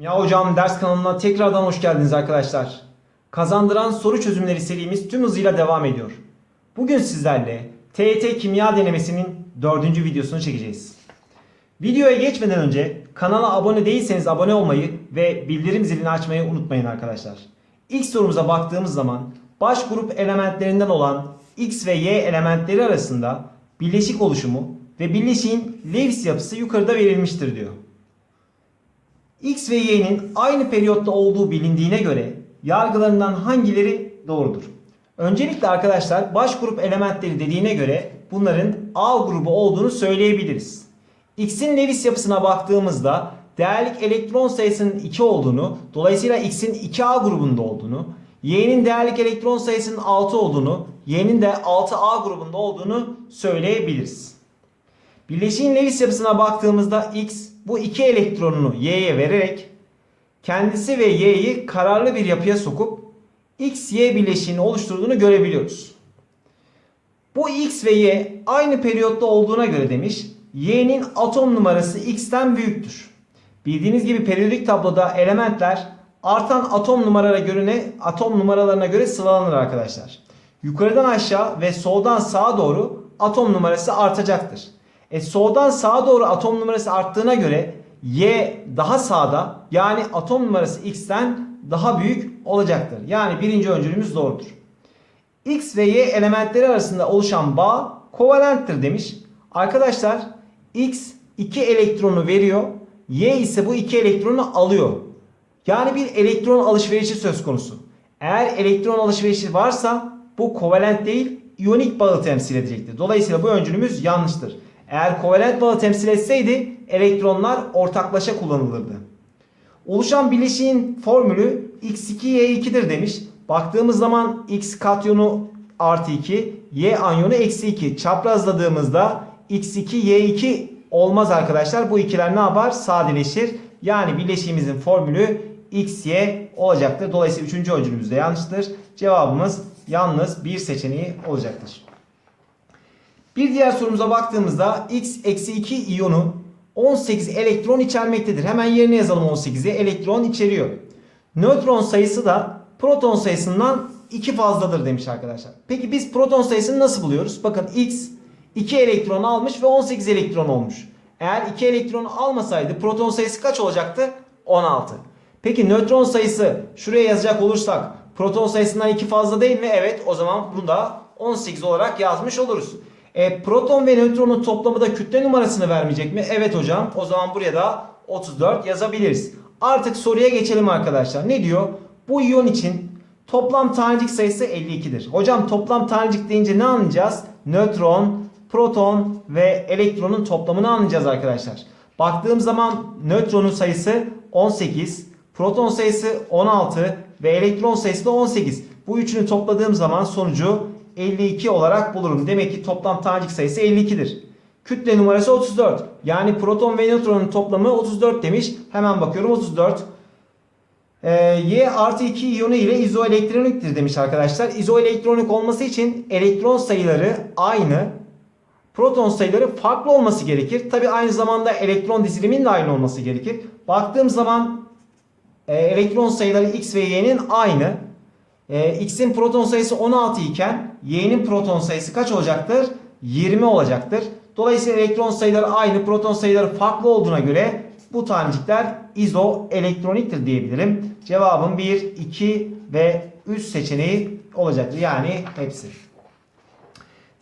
Ya hocam ders kanalına tekrardan hoş geldiniz arkadaşlar. Kazandıran soru çözümleri serimiz tüm hızıyla devam ediyor. Bugün sizlerle TET kimya denemesinin dördüncü videosunu çekeceğiz. Videoya geçmeden önce kanala abone değilseniz abone olmayı ve bildirim zilini açmayı unutmayın arkadaşlar. İlk sorumuza baktığımız zaman baş grup elementlerinden olan X ve Y elementleri arasında bileşik oluşumu ve bileşiğin Lewis yapısı yukarıda verilmiştir diyor. X ve Y'nin aynı periyotta olduğu bilindiğine göre yargılarından hangileri doğrudur? Öncelikle arkadaşlar baş grup elementleri dediğine göre bunların A grubu olduğunu söyleyebiliriz. X'in Lewis yapısına baktığımızda değerlik elektron sayısının 2 olduğunu, dolayısıyla X'in 2A grubunda olduğunu, Y'nin değerlik elektron sayısının 6 olduğunu, Y'nin de 6A grubunda olduğunu söyleyebiliriz. Bileşiğin Lewis yapısına baktığımızda X bu iki elektronunu Y'ye vererek kendisi ve Y'yi kararlı bir yapıya sokup X-Y bileşiğini oluşturduğunu görebiliyoruz. Bu X ve Y aynı periyotta olduğuna göre demiş Y'nin atom numarası X'ten büyüktür. Bildiğiniz gibi periyodik tabloda elementler artan atom numaralara göre atom numaralarına göre sıralanır arkadaşlar. Yukarıdan aşağı ve soldan sağa doğru atom numarası artacaktır. E soldan sağa doğru atom numarası arttığına göre Y daha sağda yani atom numarası X'ten daha büyük olacaktır. Yani birinci öncülümüz doğrudur. X ve Y elementleri arasında oluşan bağ kovalenttir demiş. Arkadaşlar X 2 elektronu veriyor. Y ise bu 2 elektronu alıyor. Yani bir elektron alışverişi söz konusu. Eğer elektron alışverişi varsa bu kovalent değil iyonik bağı temsil edecektir. Dolayısıyla bu öncülümüz yanlıştır. Eğer kovalent bağı temsil etseydi elektronlar ortaklaşa kullanılırdı. Oluşan bileşiğin formülü X2Y2'dir demiş. Baktığımız zaman X katyonu artı 2, Y anyonu eksi 2. Çaprazladığımızda X2Y2 olmaz arkadaşlar. Bu ikiler ne yapar? Sadeleşir. Yani bileşiğimizin formülü XY olacaktır. Dolayısıyla üçüncü öncülümüz de yanlıştır. Cevabımız yalnız bir seçeneği olacaktır. Bir diğer sorumuza baktığımızda X eksi 2 iyonu 18 elektron içermektedir. Hemen yerine yazalım 18'i. Elektron içeriyor. Nötron sayısı da proton sayısından 2 fazladır demiş arkadaşlar. Peki biz proton sayısını nasıl buluyoruz? Bakın X 2 elektron almış ve 18 elektron olmuş. Eğer 2 elektron almasaydı proton sayısı kaç olacaktı? 16. Peki nötron sayısı şuraya yazacak olursak proton sayısından 2 fazla değil mi? Evet o zaman bunu da 18 olarak yazmış oluruz. E, proton ve nötronun toplamı da kütle numarasını vermeyecek mi? Evet hocam. O zaman buraya da 34 yazabiliriz. Artık soruya geçelim arkadaşlar. Ne diyor? Bu iyon için toplam tanecik sayısı 52'dir. Hocam toplam tanecik deyince ne anlayacağız? Nötron, proton ve elektronun toplamını anlayacağız arkadaşlar. Baktığım zaman nötronun sayısı 18, proton sayısı 16 ve elektron sayısı da 18. Bu üçünü topladığım zaman sonucu 52 olarak bulurum. Demek ki toplam tanecik sayısı 52'dir. Kütle numarası 34. Yani proton ve nötronun toplamı 34 demiş. Hemen bakıyorum 34. Ee, y artı 2 iyonu ile izoelektroniktir demiş arkadaşlar. İzoelektronik olması için elektron sayıları aynı. Proton sayıları farklı olması gerekir. Tabi aynı zamanda elektron dizilimin de aynı olması gerekir. Baktığım zaman e, elektron sayıları x ve y'nin aynı. E, X'in proton sayısı 16 iken Y'nin proton sayısı kaç olacaktır? 20 olacaktır. Dolayısıyla elektron sayıları aynı, proton sayıları farklı olduğuna göre bu tanecikler izoelektroniktir diyebilirim. Cevabım 1, 2 ve 3 seçeneği olacaktır. Yani hepsi.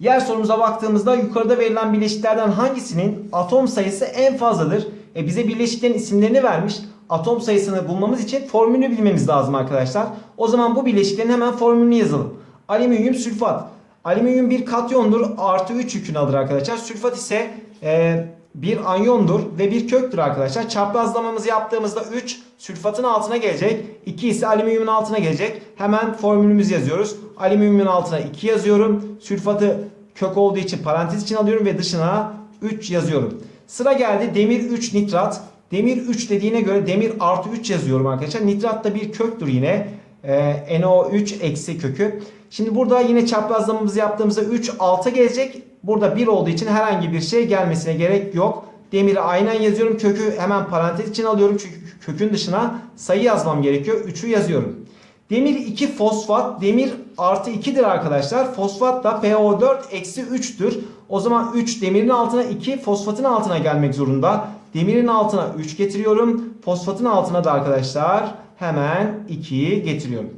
Diğer sorumuza baktığımızda yukarıda verilen bileşiklerden hangisinin atom sayısı en fazladır? E bize bileşiklerin isimlerini vermiş. Atom sayısını bulmamız için formülünü bilmemiz lazım arkadaşlar. O zaman bu bileşiklerin hemen formülünü yazalım. Alüminyum sülfat. Alüminyum bir katyondur. Artı 3 yükünü alır arkadaşlar. Sülfat ise e, bir anyondur ve bir köktür arkadaşlar. Çaprazlamamızı yaptığımızda 3 sülfatın altına gelecek. 2 ise alüminyumun altına gelecek. Hemen formülümüzü yazıyoruz. Alüminyumun altına 2 yazıyorum. Sülfatı kök olduğu için parantez için alıyorum ve dışına 3 yazıyorum. Sıra geldi demir 3 nitrat. Demir 3 dediğine göre demir artı 3 yazıyorum arkadaşlar. Nitrat da bir köktür yine. Ee, NO3 eksi kökü. Şimdi burada yine çaprazlamamızı yaptığımızda 3 alta gelecek. Burada 1 olduğu için herhangi bir şey gelmesine gerek yok. Demiri aynen yazıyorum. Kökü hemen parantez için alıyorum. Çünkü kökün dışına sayı yazmam gerekiyor. 3'ü yazıyorum. Demir 2 fosfat. Demir artı 2'dir arkadaşlar. Fosfat da PO4 eksi 3'tür. O zaman 3 demirin altına 2 fosfatın altına gelmek zorunda. Demirin altına 3 getiriyorum. Fosfatın altına da arkadaşlar hemen 2'yi getiriyorum.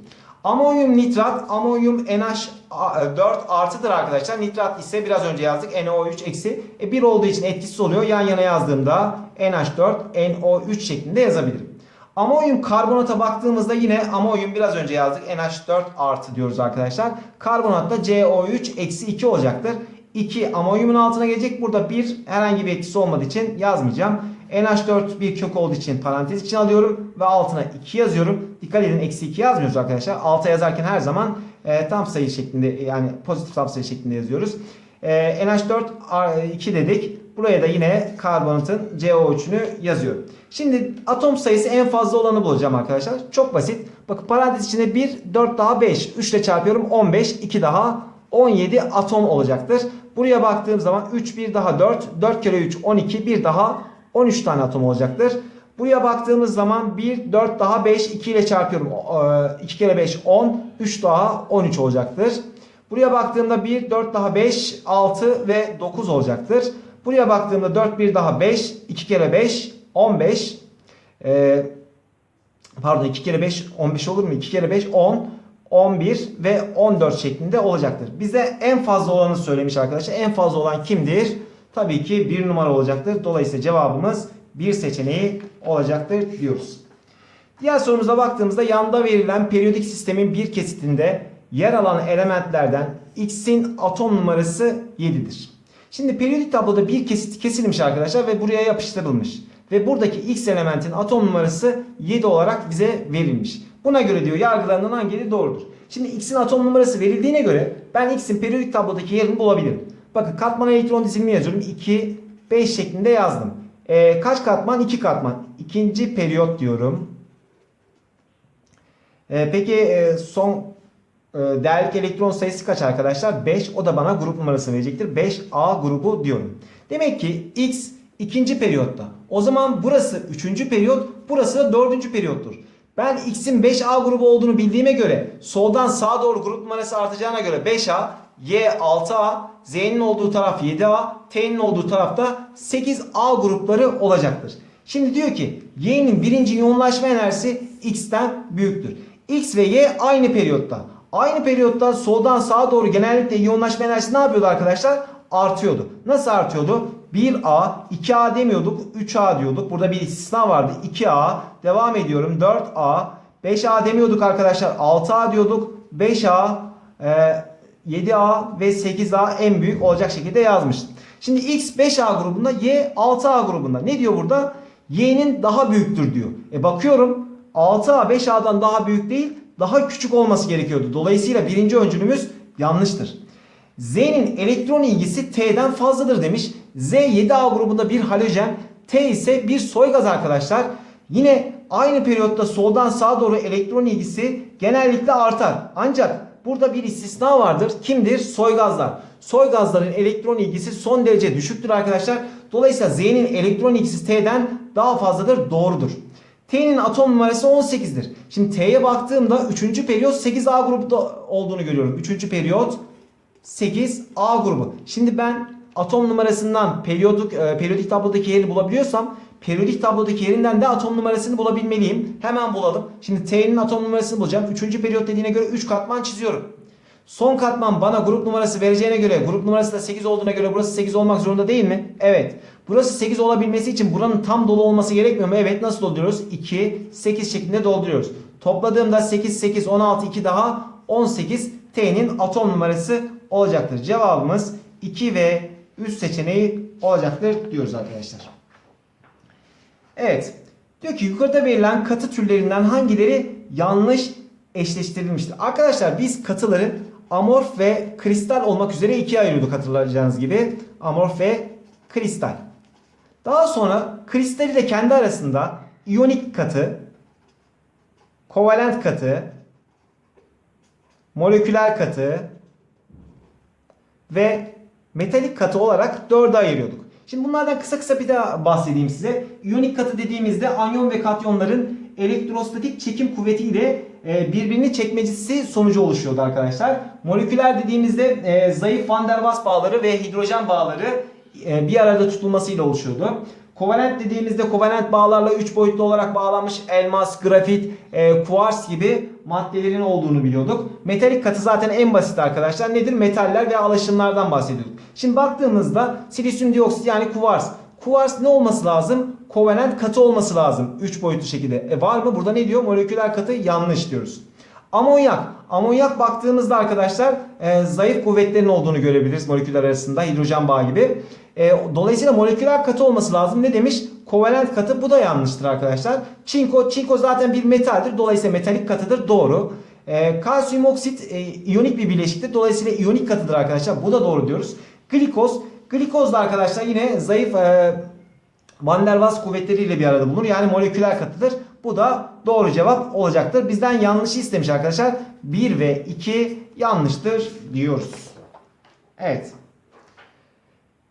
Amonyum nitrat, amonyum NH4 artıdır arkadaşlar. Nitrat ise biraz önce yazdık NO3 eksi. E, 1 olduğu için etkisiz oluyor. Yan yana yazdığımda NH4, NO3 şeklinde yazabilirim. Amonyum karbonata baktığımızda yine amonyum biraz önce yazdık. NH4 artı diyoruz arkadaşlar. Karbonatta CO3 eksi 2 olacaktır. 2 amonyumun altına gelecek. Burada bir herhangi bir etkisi olmadığı için yazmayacağım. NH4 bir kök olduğu için parantez için alıyorum ve altına 2 yazıyorum. Dikkat edin eksi 2 yazmıyoruz arkadaşlar. Alta yazarken her zaman e, tam sayı şeklinde yani pozitif tam sayı şeklinde yazıyoruz. E, NH4 2 dedik. Buraya da yine karbonatın CO3'ünü yazıyorum. Şimdi atom sayısı en fazla olanı bulacağım arkadaşlar. Çok basit. Bakın parantez içinde 1, 4 daha 5. 3 ile çarpıyorum 15, 2 daha 17 atom olacaktır. Buraya baktığım zaman 3, 1 daha 4, 4 kere 3 12, 1 daha 13 tane atom olacaktır. Buraya baktığımız zaman 1, 4 daha 5, 2 ile çarpıyorum. 2 kere 5 10, 3 daha 13 olacaktır. Buraya baktığımda 1, 4 daha 5, 6 ve 9 olacaktır. Buraya baktığımda 4, 1 daha 5, 2 kere 5, 15. Ee, pardon 2 kere 5, 15 olur mu? 2 kere 5, 10. 11 ve 14 şeklinde olacaktır. Bize en fazla olanı söylemiş arkadaşlar. En fazla olan kimdir? Tabii ki 1 numara olacaktır. Dolayısıyla cevabımız 1 seçeneği olacaktır diyoruz. Diğer sorumuza baktığımızda yanda verilen periyodik sistemin bir kesitinde yer alan elementlerden X'in atom numarası 7'dir. Şimdi periyodik tabloda bir kesit kesilmiş arkadaşlar ve buraya yapıştırılmış. Ve buradaki X elementin atom numarası 7 olarak bize verilmiş. Buna göre diyor yargılarından hangileri doğrudur? Şimdi X'in atom numarası verildiğine göre ben X'in periyodik tablodaki yerini bulabilirim. Bakın katman elektron dizilimi yazıyorum. 2, 5 şeklinde yazdım. Ee, kaç katman? 2 katman. İkinci periyot diyorum. Ee, peki e, son e, değerlik elektron sayısı kaç arkadaşlar? 5. O da bana grup numarası verecektir. 5A grubu diyorum. Demek ki X ikinci periyotta. O zaman burası üçüncü periyot, burası da dördüncü periyottur. Ben X'in 5A grubu olduğunu bildiğime göre soldan sağa doğru grup numarası artacağına göre 5A, Y 6A, Z'nin olduğu taraf 7A, T'nin olduğu tarafta 8A grupları olacaktır. Şimdi diyor ki Y'nin birinci yoğunlaşma enerjisi X'ten büyüktür. X ve Y aynı periyotta. Aynı periyotta soldan sağa doğru genellikle yoğunlaşma enerjisi ne yapıyordu arkadaşlar? Artıyordu. Nasıl artıyordu? 1A, 2A demiyorduk, 3A diyorduk. Burada bir istisna vardı. 2A, devam ediyorum. 4A, 5A demiyorduk arkadaşlar. 6A diyorduk. 5A, e, 7A ve 8A en büyük olacak şekilde yazmıştım. Şimdi X 5A grubunda, Y 6A grubunda. Ne diyor burada? Y'nin daha büyüktür diyor. E bakıyorum 6A 5A'dan daha büyük değil, daha küçük olması gerekiyordu. Dolayısıyla birinci öncülümüz yanlıştır. Z'nin elektron ilgisi T'den fazladır demiş. Z 7A grubunda bir halojen, T ise bir soy gaz arkadaşlar. Yine aynı periyotta soldan sağa doğru elektron ilgisi genellikle artar. Ancak burada bir istisna vardır. Kimdir? Soy gazlar. Soy gazların elektron ilgisi son derece düşüktür arkadaşlar. Dolayısıyla Z'nin elektron ilgisi T'den daha fazladır. Doğrudur. T'nin atom numarası 18'dir. Şimdi T'ye baktığımda 3. periyot 8A grupta olduğunu görüyorum. 3. periyot 8A grubu. Şimdi ben atom numarasından periyodik, e, periyodik tablodaki yerini bulabiliyorsam periyodik tablodaki yerinden de atom numarasını bulabilmeliyim. Hemen bulalım. Şimdi T'nin atom numarasını bulacağım. 3. periyot dediğine göre 3 katman çiziyorum. Son katman bana grup numarası vereceğine göre grup numarası da 8 olduğuna göre burası 8 olmak zorunda değil mi? Evet. Burası 8 olabilmesi için buranın tam dolu olması gerekmiyor mu? Evet. Nasıl dolduruyoruz? 2, 8 şeklinde dolduruyoruz. Topladığımda 8, 8, 16, 2 daha 18 T'nin atom numarası olacaktır. Cevabımız 2 ve 3 seçeneği olacaktır diyoruz arkadaşlar. Evet. Diyor ki yukarıda verilen katı türlerinden hangileri yanlış eşleştirilmiştir? Arkadaşlar biz katıları amorf ve kristal olmak üzere ikiye ayırıyorduk hatırlayacağınız gibi. Amorf ve kristal. Daha sonra kristal ile kendi arasında iyonik katı, kovalent katı, moleküler katı ve metalik katı olarak dörde ayırıyorduk. Şimdi bunlardan kısa kısa bir daha bahsedeyim size. İyonik katı dediğimizde anyon ve katyonların elektrostatik çekim kuvvetiyle e, birbirini çekmecisi sonucu oluşuyordu arkadaşlar. Moleküler dediğimizde e, zayıf van der Waals bağları ve hidrojen bağları e, bir arada tutulmasıyla oluşuyordu. Kovalent dediğimizde kovalent bağlarla 3 boyutlu olarak bağlanmış elmas, grafit, e, kuars gibi maddelerin olduğunu biliyorduk. Metalik katı zaten en basit arkadaşlar. Nedir? Metaller ve alaşımlardan bahsediyorduk. Şimdi baktığımızda silisyum dioksit yani kuvars. Kuvars ne olması lazım? Kovalent katı olması lazım. 3 boyutlu şekilde. E var mı? Burada ne diyor? Moleküler katı yanlış diyoruz. Amonyak. Amonyak baktığımızda arkadaşlar e, zayıf kuvvetlerin olduğunu görebiliriz moleküller arasında hidrojen bağı gibi. E, dolayısıyla moleküler katı olması lazım. Ne demiş? Kovalent katı bu da yanlıştır arkadaşlar. Çinko, çinko zaten bir metaldir. Dolayısıyla metalik katıdır. Doğru. E, kalsiyum oksit e, iyonik bir bileşiktir. Dolayısıyla iyonik katıdır arkadaşlar. Bu da doğru diyoruz. Glikoz. Glikoz da arkadaşlar yine zayıf e, Van der Waals kuvvetleriyle bir arada bulunur. Yani moleküler katıdır. Bu da doğru cevap olacaktır. Bizden yanlışı istemiş arkadaşlar. 1 ve 2 yanlıştır diyoruz. Evet.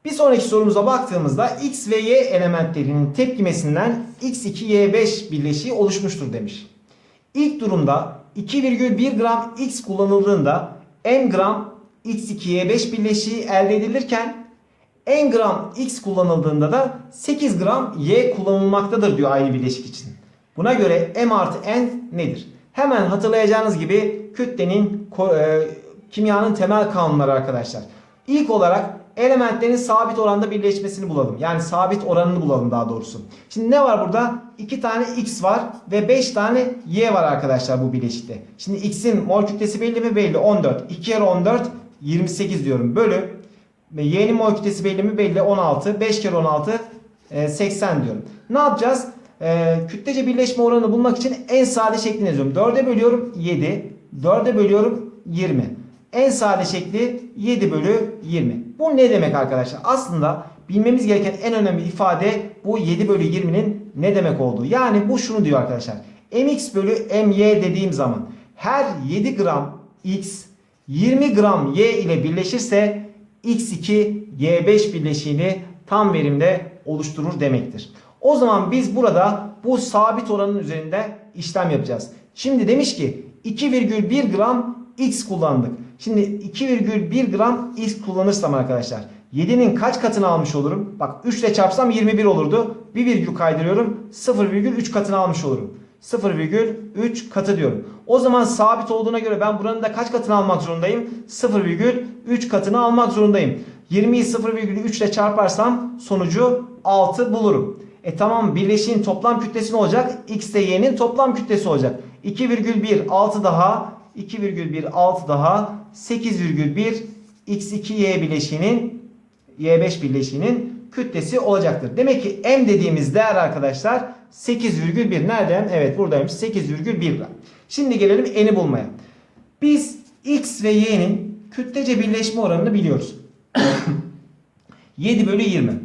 Bir sonraki sorumuza baktığımızda X ve Y elementlerinin tepkimesinden X2Y5 birleşiği oluşmuştur demiş. İlk durumda 2,1 gram X kullanıldığında n gram X2Y5 birleşiği elde edilirken n gram X kullanıldığında da 8 gram Y kullanılmaktadır diyor aynı bileşik için. Buna göre M artı N nedir? Hemen hatırlayacağınız gibi kütlenin e, kimyanın temel kanunları arkadaşlar. İlk olarak elementlerin sabit oranda birleşmesini bulalım. Yani sabit oranını bulalım daha doğrusu. Şimdi ne var burada? 2 tane X var ve 5 tane Y var arkadaşlar bu bileşikte. Şimdi X'in mol kütlesi belli mi? Belli. 14. 2 kere 14 28 diyorum. Bölü. Y'nin mol kütlesi belli mi? Belli. 16. 5 kere 16 80 diyorum. Ne yapacağız? Ee, kütlece birleşme oranını bulmak için en sade şeklini yazıyorum. 4'e bölüyorum 7. 4'e bölüyorum 20. En sade şekli 7 bölü 20. Bu ne demek arkadaşlar? Aslında bilmemiz gereken en önemli ifade bu 7 bölü 20'nin ne demek olduğu. Yani bu şunu diyor arkadaşlar. mx bölü my dediğim zaman her 7 gram x 20 gram y ile birleşirse x2 y5 birleşiğini tam verimde oluşturur demektir. O zaman biz burada bu sabit oranın üzerinde işlem yapacağız. Şimdi demiş ki 2,1 gram x kullandık. Şimdi 2,1 gram x kullanırsam arkadaşlar 7'nin kaç katını almış olurum? Bak 3 ile çarpsam 21 olurdu. Bir virgül kaydırıyorum. 0,3 katını almış olurum. 0,3 katı diyorum. O zaman sabit olduğuna göre ben buranın da kaç katını almak zorundayım? 0,3 katını almak zorundayım. 20'yi 0,3 ile çarparsam sonucu 6 bulurum. E tamam birleşiğin toplam kütlesi ne olacak? X de Y'nin toplam kütlesi olacak. 2,1 6 daha 2,1 6 daha 8,1 X2Y bileşiğinin Y5 bileşiğinin kütlesi olacaktır. Demek ki M dediğimiz değer arkadaşlar 8,1 nerede? Evet buradaymış 8,1 gram. Şimdi gelelim N'i bulmaya. Biz X ve Y'nin kütlece birleşme oranını biliyoruz. 7 bölü 20.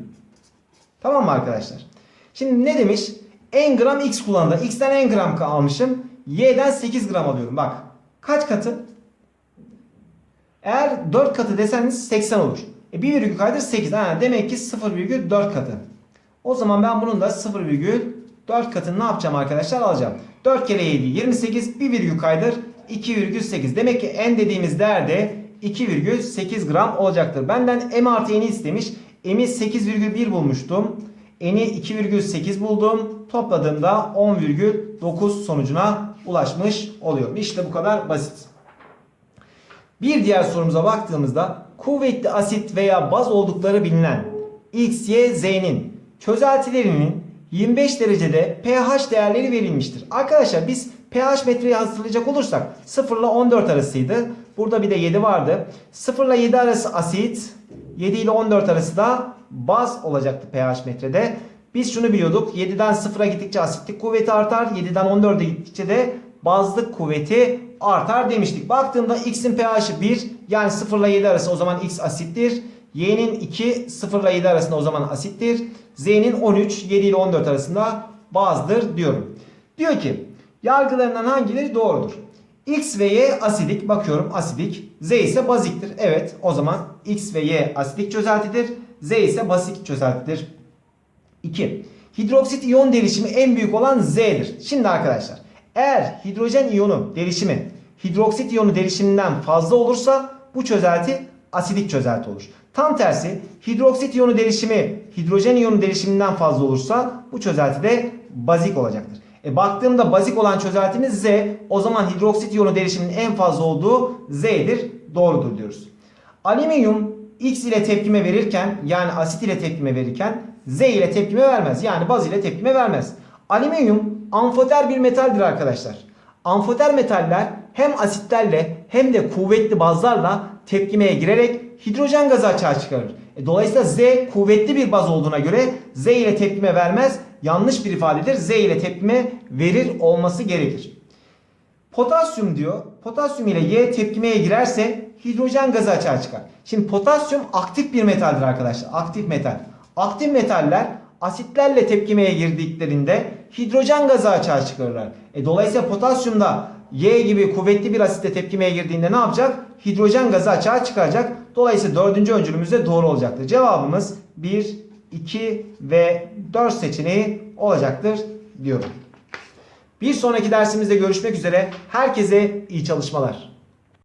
Tamam mı arkadaşlar? Şimdi ne demiş? N gram X kullandı. X'ten N gram almışım. Y'den 8 gram alıyorum. Bak. Kaç katı? Eğer 4 katı deseniz 80 olur. E 1 virgül kaydır 8. Ha, demek ki 0,4 katı. O zaman ben bunun da 0,4 katını ne yapacağım arkadaşlar? Alacağım. 4 kere 7 28. 1 virgül kaydır 2,8. Demek ki n dediğimiz değerde 2,8 gram olacaktır. Benden m artı n'i istemiş. M'i 8,1 bulmuştum. N'i 2,8 buldum. Topladığımda 10,9 sonucuna ulaşmış oluyorum. İşte bu kadar basit. Bir diğer sorumuza baktığımızda kuvvetli asit veya baz oldukları bilinen X, Y, Z'nin çözeltilerinin 25 derecede pH değerleri verilmiştir. Arkadaşlar biz pH metreyi hatırlayacak olursak 0 ile 14 arasıydı. Burada bir de 7 vardı. 0 ile 7 arası asit, 7 ile 14 arası da baz olacaktı pH metrede. Biz şunu biliyorduk. 7'den 0'a gittikçe asitlik kuvveti artar. 7'den 14'e gittikçe de bazlık kuvveti artar demiştik. Baktığımda x'in pH'i 1 yani 0 ile 7 arası o zaman x asittir. Y'nin 2 0 ile 7 arasında o zaman asittir. Z'nin 13 7 ile 14 arasında bazdır diyorum. Diyor ki yargılarından hangileri doğrudur? X ve Y asidik bakıyorum asidik. Z ise baziktir. Evet o zaman X ve Y asidik çözeltidir. Z ise basit çözeltidir. 2. Hidroksit iyon derişimi en büyük olan Z'dir. Şimdi arkadaşlar eğer hidrojen iyonu derişimi hidroksit iyonu derişiminden fazla olursa bu çözelti asidik çözelti olur. Tam tersi hidroksit iyonu derişimi hidrojen iyonu derişiminden fazla olursa bu çözelti de bazik olacaktır. E baktığımda bazik olan çözeltimiz Z o zaman hidroksit iyonu derişiminin en fazla olduğu Z'dir. Doğrudur diyoruz. Alüminyum X ile tepkime verirken yani asit ile tepkime verirken Z ile tepkime vermez. Yani baz ile tepkime vermez. Alüminyum amfoter bir metaldir arkadaşlar. Amfoter metaller hem asitlerle hem de kuvvetli bazlarla tepkimeye girerek hidrojen gazı açığa çıkarır. E, dolayısıyla Z kuvvetli bir baz olduğuna göre Z ile tepkime vermez. Yanlış bir ifadedir. Z ile tepkime verir olması gerekir. Potasyum diyor. Potasyum ile Y tepkimeye girerse hidrojen gazı açığa çıkar. Şimdi potasyum aktif bir metaldir arkadaşlar. Aktif metal. Aktif metaller asitlerle tepkimeye girdiklerinde hidrojen gazı açığa çıkarırlar. E, dolayısıyla potasyumda Y gibi kuvvetli bir asitle tepkimeye girdiğinde ne yapacak? Hidrojen gazı açığa çıkaracak. Dolayısıyla dördüncü öncülümüz de doğru olacaktır. Cevabımız 1, 2 ve 4 seçeneği olacaktır diyorum. Bir sonraki dersimizde görüşmek üzere. Herkese iyi çalışmalar.